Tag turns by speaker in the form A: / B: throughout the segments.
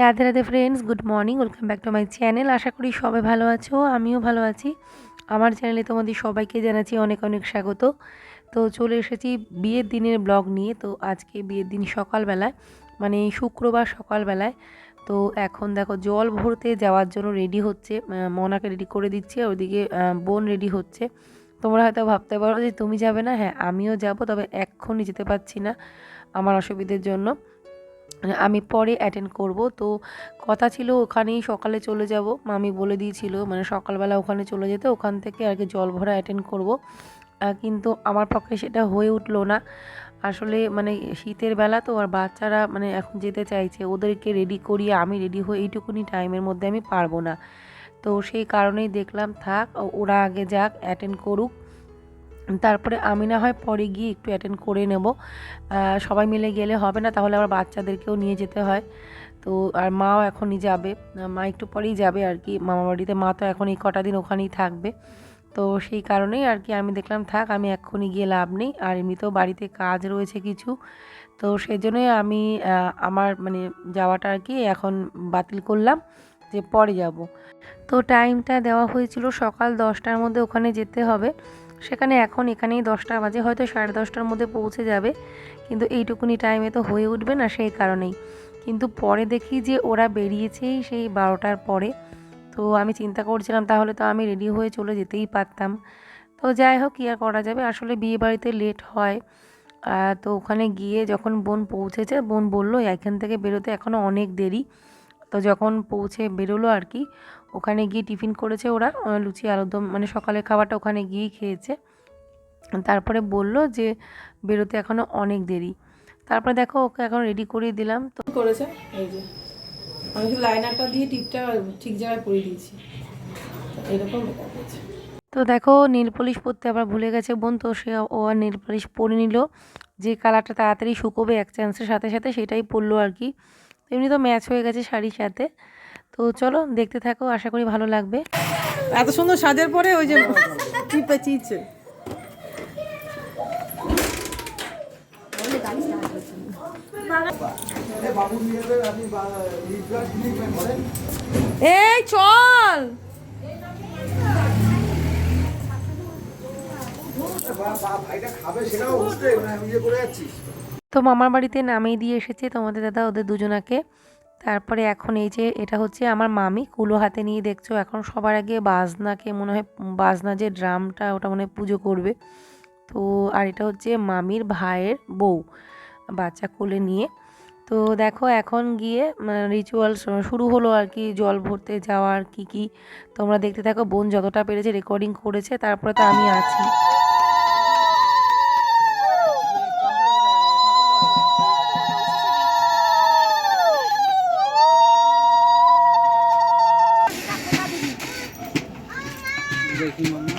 A: Radhe Radhe friends good morning welcome back to my channel আশা করি সবাই ভালো আছো, আমিও ভালো আছি। আমার চ্যানেলে তোমাদের সবাইকে জানাচ্ছি অনেক অনেক স্বাগত। তো চলে এসেছি বিয়ের দিনের ব্লগ নিয়ে। তো আজকে বিয়ের দিন সকালবেলায় মানে শুক্রবার সকালবেলায়। তো এখন দেখো জল ভরতে যাওয়ার জন্য রেডি হচ্ছে মনাকে রেডি করে দিচ্ছে ওইদিকে বোন রেডি হচ্ছে। তোমরা হয়তো ভাবতে পারো যে তুমি যাবে না? হ্যাঁ আমিও যাব, তবে এক্ষুনি যেতে পারছি না আমার অসুবিধের জন্য। আমি পরে অ্যাটেন্ড করব। তো কথা ছিল ওখানেই সকালে চলে যাব। মামি বলে দিয়েছিল মানে সকালবেলা ওখানে চলে যেতে, ওখান থেকে আর কি জল ভরা অ্যাটেন্ড করব। কিন্তু আমার পক্ষে সেটা হয়ে উঠল না। আসলে মানে শীতের বেলা তো আর বাচ্চারা মানে এখন যেতে চাইছে, ওদেরকে রেডি করিয়ে আমি রেডি হয়ে এইটুকুনি টাইমের মধ্যে আমি পারব না। তো সেই কারণেই দেখলাম, থাক, ওরা আগে যাক অ্যাটেন্ড করুক। তারপরে আমি না হয় পরে গিয়ে একটু অ্যাটেন্ড করে নেব। সবাই মিলে গেলে হবে না, তাহলে আবার বাচ্চাদেরকেও নিয়ে যেতে হয়। তো, আর মাও এখনই যাবে। মা একটু পরেই যাবে আর কি। মামা বাড়িতে মা তো এখন এই কটা দিন ওখানেই থাকবে। তো সেই কারণেই আর কি আমি দেখলাম, থাক, আমি এক্ষুনি গিয়ে লাভ নেই। আর এমনিতেও বাড়িতে কাজ রয়েছে কিছু। তো সেই জন্যই আমি আমার মানে যাওয়াটা আর কি এখন বাতিল করলাম যে পরে যাব। তো টাইমটা দেওয়া হয়েছিল সকাল দশটার মধ্যে ওখানে যেতে হবে। সেখানে এখন এখানেই দশটা বাজে, হয়তো সাড়ে দশটার মধ্যে পৌঁছে যাবে। কিন্তু এইটুকুনি টাইমে তো হয়ে উঠবে না সেই কারণেই। কিন্তু পরে দেখি যে ওরা বেরিয়েছেই সেই বারোটার পরে। তো আমি চিন্তা করছিলাম, তাহলে তো আমি রেডি হয়ে চলে যেতেই পারতাম। তো যাই হোক, কী আর করা যাবে? আসলে বিয়ে বাড়িতে লেট হয়। তো ওখানে গিয়ে যখন বোন পৌঁছেছে, বোন বলল, এখান থেকে বেরোতে এখনও অনেক দেরি। তো যখন পৌঁছে বেরোলো আর কি ওখানে গিয়ে টিফিন করেছে ওরা লুচি আলুরদম মানে সকালের খাবারটা ওখানে গিয়েই খেয়েছে। তারপরে বলল যে বেরোতে এখনও অনেক দেরি। তারপরে দেখো ওকে এখন রেডি করিয়ে দিলাম। তো
B: করেছে? এই যে। আমি লাইনারটা দিয়ে টিপটা ঠিক জায়গায় পরিয়ে দিয়েছি। এরকম
A: তো দেখো নীল পলিশ পরতে আবার ভুলে গেছে বোন তো সে ও আর নীল পলিশ পরে নিল। যে কালারটা তাড়াতাড়ি শুকোবে এক চান্সের সাথে সাথে সেটাই পরলো আর কি। এমনি তো ম্যাচ হয়ে গেছে শাড়ির সাথে। তো চলো দেখতে থাকো আশা করি ভালো লাগবে।
B: এত সুন্দর সাজের পরে ওই যে টিপে চিচ্ছে এই চল!
A: তো মামার বাড়িতে নামিয়ে দিয়ে এসেছে তোমাদের দাদা ওদের দুজনাকে। তারপরে এখন এই যে এটা হচ্ছে আমার মামি, কুলো হাতে নিয়ে দেখছ, এখন সবার আগে বাজনাকে মনে হয় বাজনা যে ড্রামটা ওটা মনে হয় পুজো করবে। তো আর এটা হচ্ছে মামির ভাইয়ের বউ, বাচ্চা কোলে নিয়ে। তো দেখো এখন গিয়ে রিচুয়াল শুরু হলো আর কি, জল ভরতে যাওয়ার কি কি। তোমরা দেখতে থাকো, বোন যতটা পেরেছে রেকর্ডিং করেছে, তারপরে তো আমি আছি। দেখি মানে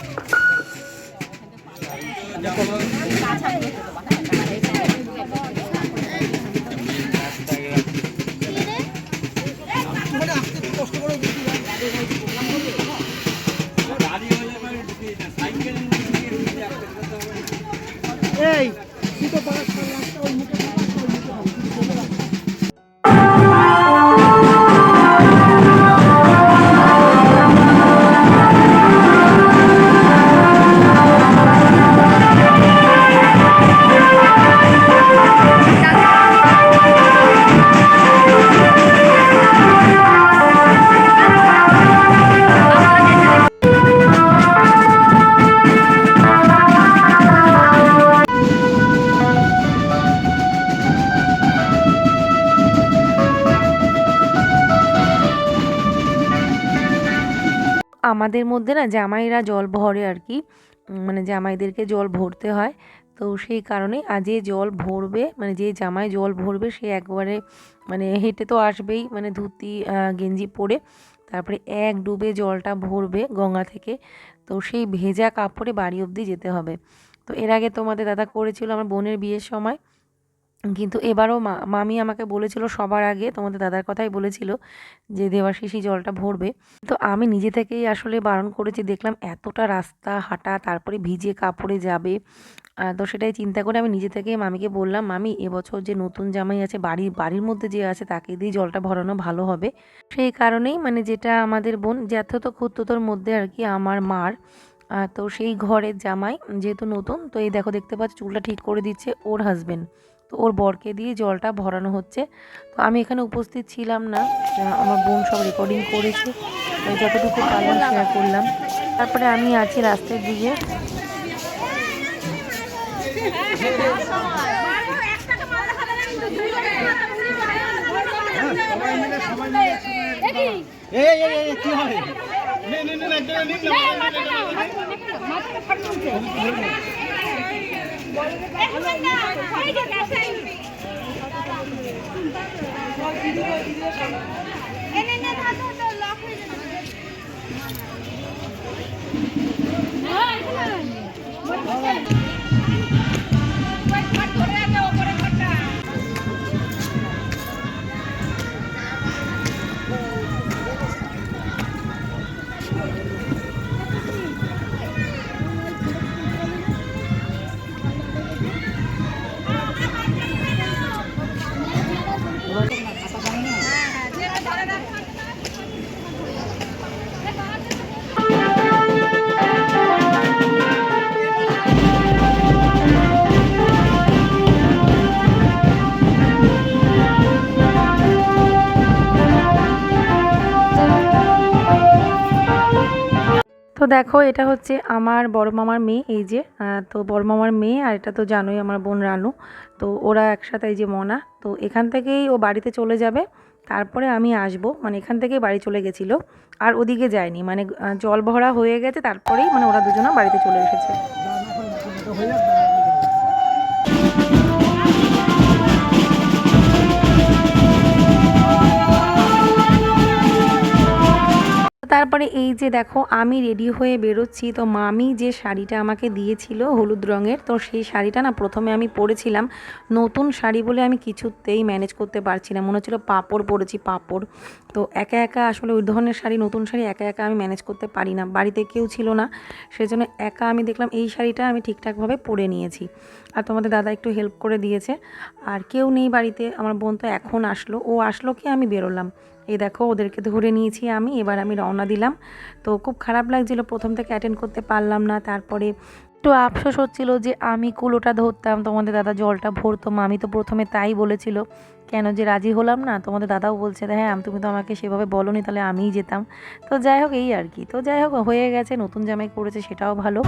A: আমাদের মধ্যে না জামাইরা জল ভরে আর কি মানে জামাইদেরকে জল ভরতে হয়। তো সেই কারণে আজ যে জল ভরবে মানে যে জামাই জল ভরবে, সে একবারে মানে হেঁটে তো আসবেই মানে ধুতি গেঞ্জি পরে, তারপরে এক ডুবে জলটা ভরবে গঙ্গা থেকে। তো সেই ভেজা কাপড়ে বাড়ি অবধি যেতে হবে। তো এর আগে তোমাদের দাদা করেছিল আমার বোনের বিয়ের সময় কিন্তু এবারও মা, মামি আমাকে বলেছিল সবার আগে, তোমাদের দাদার কথাই বলেছিল যে দেওয়াশিসি জলটা ভরবে। তো আমি নিজে থেকেই আসলে বারণ করেছি, দেখলাম এতটা রাস্তা হাঁটা, তারপরে ভিজে কাপড়ে যাবে। তো সেটাই চিন্তা করে আমি নিজে থেকেই মামিকে বললাম, মামি, এবছর যে নতুন জামাই আছে, বাড়ির বাড়ির মধ্যে যে আছে, তাকে দিয়ে জলটা ভরানো ভালো হবে। সেই কারণেই মানে যেটা আমাদের বোন জ্যাঠতো খুঁড়তোর মধ্যে আর কি আমার মার তো সেই ঘরের জামাই যেহেতু নতুন, তো এই দেখো দেখতে পাচ্ছ চুলটা ঠিক করে দিচ্ছে ওর হাজবেন্ড তো ওর বরকে দিয়ে জলটা ভরানো হচ্ছে তো আমি এখানে উপস্থিত ছিলাম না আমার বোন সব রেকর্ডিং করেছে যতটুকু পারলাম শেয়ার করলাম তারপরে আমি আছি রাস্তার দিকে
C: কি হয়
A: তো দেখো, এটা হচ্ছে আমার বড় মামার মেয়ে, এই যে তো বড় মামার মেয়ে, আর এটা তো জানোই আমার বোন রানু। তো ওরা একসাথে এই যে মনা, তো এখান থেকেই ও বাড়িতে চলে যাবে। তারপরে আমি আসব মানে এখান থেকেই বাড়ি চলে গেছিল, আর ওদিকে যায়নি। মানে জল ভরা হয়ে গেছে, তারপরেই মানে ওরা দুজনা বাড়িতে চলে এসেছে। তারপরে এই যে দেখো, আমি রেডি হয়ে বেরোচ্ছি। তো মামি যে শাড়িটা আমাকে দিয়েছিল হলুদ রঙের, তো সেই শাড়িটা না প্রথমে আমি পরেছিলাম। নতুন শাড়ি বলে আমি কিছুতেই ম্যানেজ করতে পারছি না। মনে হচ্ছিল পাপড় পরেছি, পাপড়। তো একা একা আসলে ওই ধরনের শাড়ি, নতুন শাড়ি একা একা আমি ম্যানেজ করতে পারি না। বাড়িতে কেউ ছিল না, সেজন্য একা আমি দেখলাম এই শাড়িটা আমি ঠিকঠাকভাবে পরে নিয়েছি। আর তোমাদের দাদা একটু হেল্প করে দিয়েছে। আর কেউ নেই বাড়িতে, আমার বোন তো এখন আসলো। ও আসলো কি আমি বেরোলাম। এই দেখো, ওদেরকে ধরে নিয়েছি আমি, এবার আমি রওনা দিলাম। তো খুব খারাপ লাগছিল, প্রথম থেকে অ্যাটেন্ড করতে পারলাম না। তারপরে একটু আফসোস হচ্ছিল যে আমি কুলোটা ধরতাম, তোমাদের দাদা জলটা ভরতো আমি তো প্রথমে তাই বলেছিল। কেন যে রাজি হলাম না, তোমাদের দাদাও বলছে হ্যাঁ তুমি তো আমাকে সেভাবে বলনি, তাহলে আমিই যেতাম। তো যাই হোক, এই আর কি। তো যাই হোক, হয়ে গেছে, নতুন জামাই করেছে সেটাও ভালো।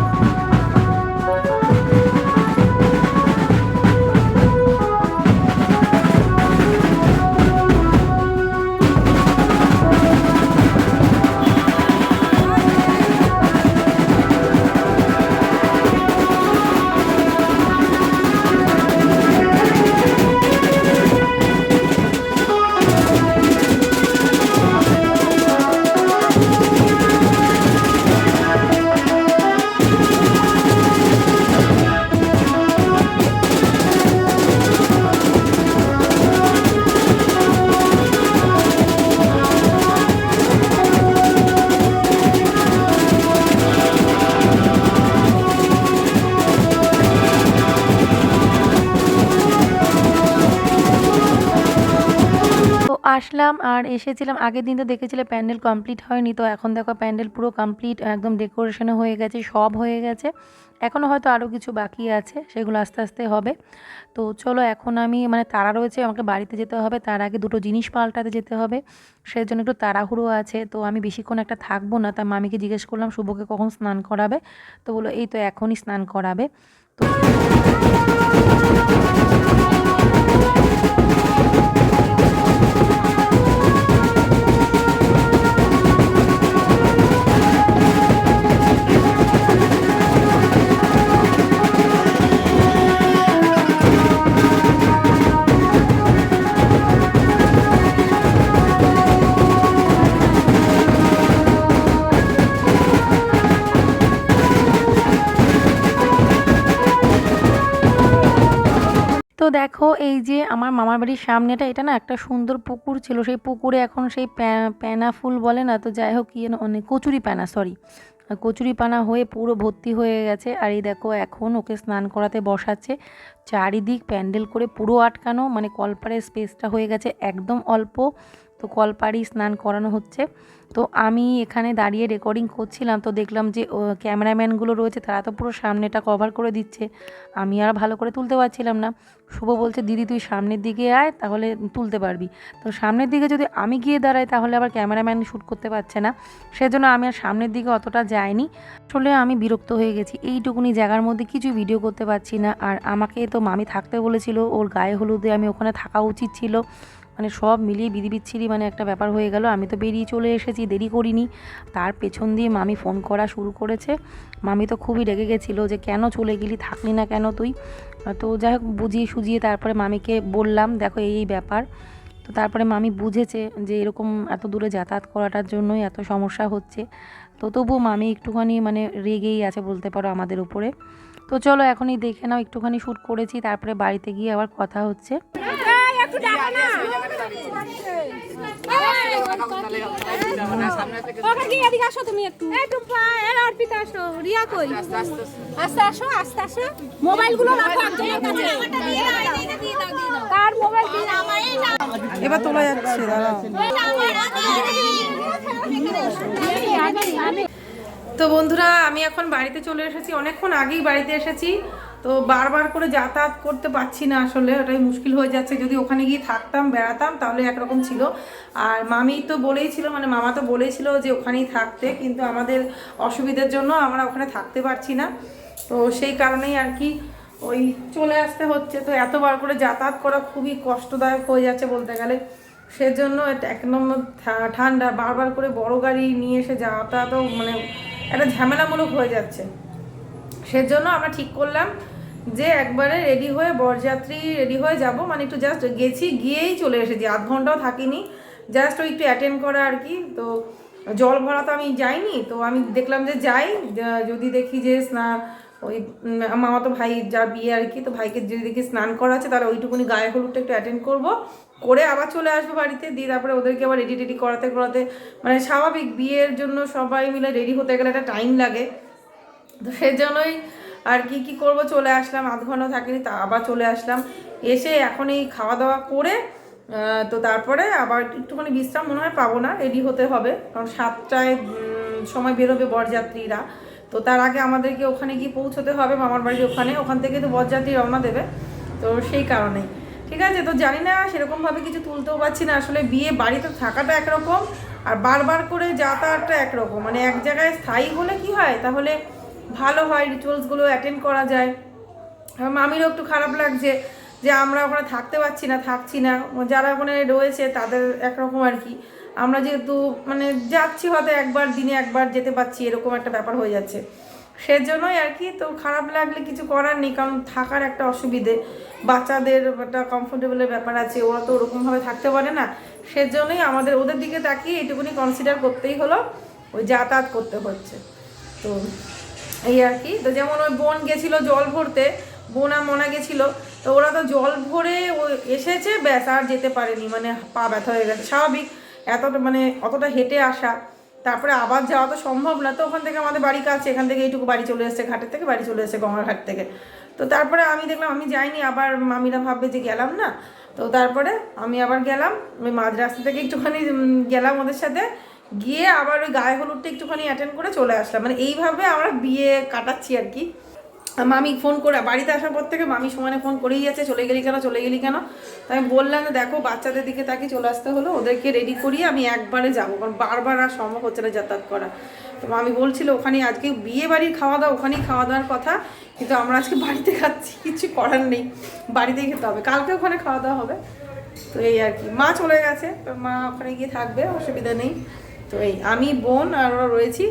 A: আসলাম আর এসেছিলাম। আগের দিন তো দেখেছিলে প্যান্ডেল কমপ্লিট হয়নি, তো এখন দেখো প্যান্ডেল পুরো কমপ্লিট, একদম ডেকোরেশনও হয়ে গেছে, সব হয়ে গেছে। এখনও হয়তো আরও কিছু বাকি আছে, সেগুলো আস্তে আস্তে হবে। তো চলো এখন আমি মানে তারা রয়েছে, আমাকে বাড়িতে যেতে হবে, তার আগে দুটো জিনিস পাল্টাতে যেতে হবে। সেই জন্য একটু তাড়াহুড়ো আছে, তো আমি বেশিক্ষণ একটা থাকব না তাই মামিকে জিজ্ঞেস করলাম, শুভকে কখন স্নান করাবে? তো বলো এই তো এখনই স্নান করাবে। তো তো দেখো, এই যে আমার মামার বাড়ির সামনেটা, এটা না একটা সুন্দর পুকুর ছিল। সেই পুকুরে এখন সেই প্যা- প্যানা ফুল বলে না, তো যাই হোক, কি যেন অনেক কচুরি প্যানা সরি কচুরি পানা হয়ে পুরো ভর্তি হয়ে গেছে। আর এই দেখো, এখন ওকে স্নান করাতে বসাচ্ছে। চারিদিক প্যান্ডেল করে পুরো আটকানো মানে কলপারের স্পেসটা হয়ে গেছে একদম অল্প। তো কলপাড়ি স্নান করানো হচ্ছে। তো আমি এখানে দাঁড়িয়ে রেকর্ডিং করছিলাম, তো দেখলাম যে ক্যামেরাম্যানগুলো রয়েছে, তারা তো পুরো সামনেটা কভার করে দিচ্ছে। আমি আর ভালো করে তুলতে পারছিলাম না। শুভ বলছে, দিদি, তুই সামনের দিকে আয়, তাহলে তুলতে পারবি। তো সামনের দিকে যদি আমি গিয়ে দাঁড়াই, তাহলে আবার ক্যামেরাম্যান শ্যুট করতে পারছে না। সেজন্য আমি আর সামনের দিকে অতটা যাইনি। আসলে আমি বিরক্ত হয়ে গেছি। এইটুকুনি জায়গার মধ্যে কিছু ভিডিও করতে পারছি না। আর আমাকে তো মামি থাকতে বলেছিল, ওর গায়ে হলুদে আমি ওখানে থাকা উচিত ছিল। মানে সব মিলিয়ে বিধি বিচ্ছিরি মানে একটা ব্যাপার হয়ে গেল। আমি তো বেরিয়ে চলে এসেছি, দেরি করিনি। তার পেছন দিয়ে মামি ফোন করা শুরু করেছে। মামি তো খুবই রেগে গেছিল যে, কেন চলে গেলি? থাকলি না কেন তুই? তো যাই হোক, বুঝিয়ে সুজিয়ে তারপরে মামিকে বললাম, দেখো এই এই ব্যাপার। তো তারপরে মামি বুঝেছে যে, এরকম এত দূরে যাতায়াত করাটার জন্যই এত সমস্যা হচ্ছে। তো তবুও মামি একটুখানি মানে রেগেই আছে বলতে পারো আমাদের উপরে। তো চলো, এখনই দেখে নাও, একটুখানি শ্যুট করেছি। তারপরে বাড়িতে গিয়ে আবার কথা হচ্ছে।
D: ওখানে গিয়ে এদিকে আসো তুমি একটু। এই টুম্পা এই অর্পিতা আসো। রিয়া কই? আস্তে আসো আস্তে আসো। মোবাইলগুলো রাখো একজনের কাছে। কার মোবাইল দিয়ে
B: এবার তোলা যাচ্ছে দাঁড়াও। তো বন্ধুরা আমি এখন বাড়িতে চলে এসেছি। অনেকক্ষণ আগেই বাড়িতে এসেছি। তো বারবার করে যাতায়াত করতে পারছি না আসলে, ওটাই মুশকিল হয়ে যাচ্ছে। যদি ওখানে গিয়ে থাকতাম, বেড়াতাম, তাহলে একরকম ছিল। আর মামি তো বলেই ছিল মানে মামা তো বলেই ছিল যে ওখানেই থাকতে, কিন্তু আমাদের অসুবিধার জন্য আমরা ওখানে থাকতে পারছি না। তো সেই কারণেই আর কি ওই চলে আসতে হচ্ছে। তো এতবার করে যাতায়াত করা খুবই কষ্টদায়ক হয়ে যাচ্ছে বলতে গেলে। সেজন্য এক নম্বর ঠান্ডা। বারবার করে বড় গাড়ি নিয়ে এসে যাওয়াটা তো মানে একটা ঝামেলামূলক হয়ে যাচ্ছে। সেজন্য আমরা ঠিক করলাম। যে একবারে রেডি হয়ে বরযাত্রী রেডি হয়ে যাব মানে একটু জাস্ট গেছি, গিয়েই চলে এসেছি। আধ ঘন্টাও থাকিনি জাস্ট ওই একটু অ্যাটেন্ড করা আর কি। তো জল ভরা তো আমি যাইনি, তো আমি দেখলাম যে যাই যদি দেখি যে স্নান, ওই মামা তো ভাই যা বিয়ে আর কি, তো ভাইকে যদি দেখি স্নান করা আছে, তাহলে ওইটুকুনি গায়ে হলুদটা একটু অ্যাটেন্ড করব। করে আবার চলে আসব বাড়িতে, দিয়ে তারপরে ওদেরকে আবার রেডি টেডি করাতে করাতে মানে স্বাভাবিক বিয়ের জন্য সবাই মিলে রেডি হতে গেলে একটা টাইম লাগে। তো সেজন্যই আর কি কি করব চলে আসলাম, আধ ঘণ্টা থাকিনি, তা আবার চলে আসলাম। এসে এখন এই খাওয়া দাওয়া করে তো তারপরে আবার একটুখানি বিশ্রাম মনে হয় পাবো না রেডি হতে হবে। কারণ সাতটায় সময় বেরোবে বরযাত্রীরা। তো তার আগে আমাদেরকে ওখানে গিয়ে পৌঁছতে হবে, মামার বাড়ির ওখানে। ওখান থেকে তো বরযাত্রী রওনা দেবে, তো সেই কারণেই। ঠিক আছে, তো জানি না, সেরকমভাবে কিছু তুলতেও পারছি না। আসলে বিয়ে বাড়িতে থাকাটা একরকম, আর বারবার করে যাতায়াতটা একরকম। মানে এক জায়গায় স্থায়ী হলে কি হয়? তাহলে ভালো হয় রিচুয়ালসগুলো অ্যাটেন্ড করা যায়। মামিরও একটু খারাপ লাগছে যে আমরা ওখানে থাকতে পারছি না, থাকছি না। যারা ওখানে রয়েছে তাদের একরকম আর কি। আমরা যেহেতু মানে যাচ্ছি হয়তো একবার, দিনে একবার যেতে পারছি, এরকম একটা ব্যাপার হয়ে যাচ্ছে। সেজন্যই আর কি, তো খারাপ লাগলে কিছু করার নেই, কারণ থাকার একটা অসুবিধে। বাচ্চাদের একটা কমফোর্টেবলের ব্যাপার আছে, ওরা তো ওরকমভাবে থাকতে পারে না। সেজন্যই আমাদের, ওদের দিকে তাকিয়ে এইটুকুনি কনসিডার করতেই হলো, ওই যাতায়াত করতে হচ্ছে। তো এই আর কি। তো যেমন ওই বোন গেছিল জল ভরতে, বোন মনা গেছিল, তো ওরা তো জল ভরে এসেছে, ব্যাস, আর যেতে পারেনি। মানে পা ব্যথা হয়ে গেছে। স্বাভাবিক। এতটা মানে অতটা হেঁটে আসা। তারপরে আবার যাওয়া তো সম্ভব না। তো ওখান থেকে আমাদের বাড়ি কাছে, এখান থেকে এইটুকু বাড়ি চলে এসেছে, ঘাটের থেকে বাড়ি চলে এসেছে, গঙ্গার ঘাট থেকে। তো তারপরে আমি দেখলাম, আমি যাইনি। আবার মামিরা ভাববে যে গেলাম না। তো তারপরে আমি আবার গেলাম। ওই মাঝ রাস্তা থেকে একটুখানি গেলাম ওদের সাথে। গিয়ে আবার ওই গায়ে হলুদটা একটুখানি অ্যাটেন্ড করে চলে আসলাম। মানে এইভাবে আমরা বিয়ে কাটাচ্ছি আর কি। মামি ফোন করে, বাড়িতে আসার পর থেকে মামি সমানে ফোন করেই যাচ্ছে, চলে গেলি কেন, চলে গেলি কেন? তাই আমি বললাম দেখো, বাচ্চাদের দিকে তাকে চলে আসতে হলো, ওদেরকে রেডি করিয়ে আমি একবারে যাব, কারণ বারবার আর সম্ভব হচ্ছে না যাতায়াত করা। তো মামি বলছিল, ওখানে আজকে বিয়ে বাড়ির খাওয়া দাওয়া, ওখানেই খাওয়া দাওয়ার কথা, কিন্তু আমরা আজকে বাড়িতে খাচ্ছি, কিছু করার নেই বাড়িতেই খেতে হবে, কালকে ওখানে খাওয়া দাওয়া হবে। তো এই আর কি, মা চলে গেছে, তো মা ওখানে গিয়ে থাকবে, অসুবিধা নেই। তো এই আমি বোন আর ওরা রয়েছি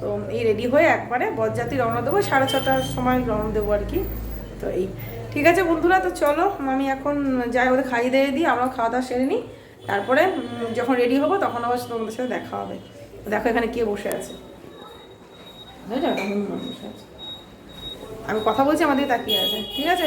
B: তো এই রেডি হয়ে একবারে বরযাত্রী রওনা দেবো সাড়ে ছটার সময় রওনা দেবো আর কি। তো এই ঠিক আছে বন্ধুরা তো চলো আমি এখন যাই ওদের খাইয়ে দিয়ে দিই আমরাও খাওয়া দাওয়া সেরে নিই। তারপরে যখন রেডি হব তখন আবার তোমাদের সাথে দেখা হবে। দেখো এখানে কে বসে আছে। বসে আছে। আমি কথা বলছি আমাদের তাকিয়ে আছে। ঠিক আছে?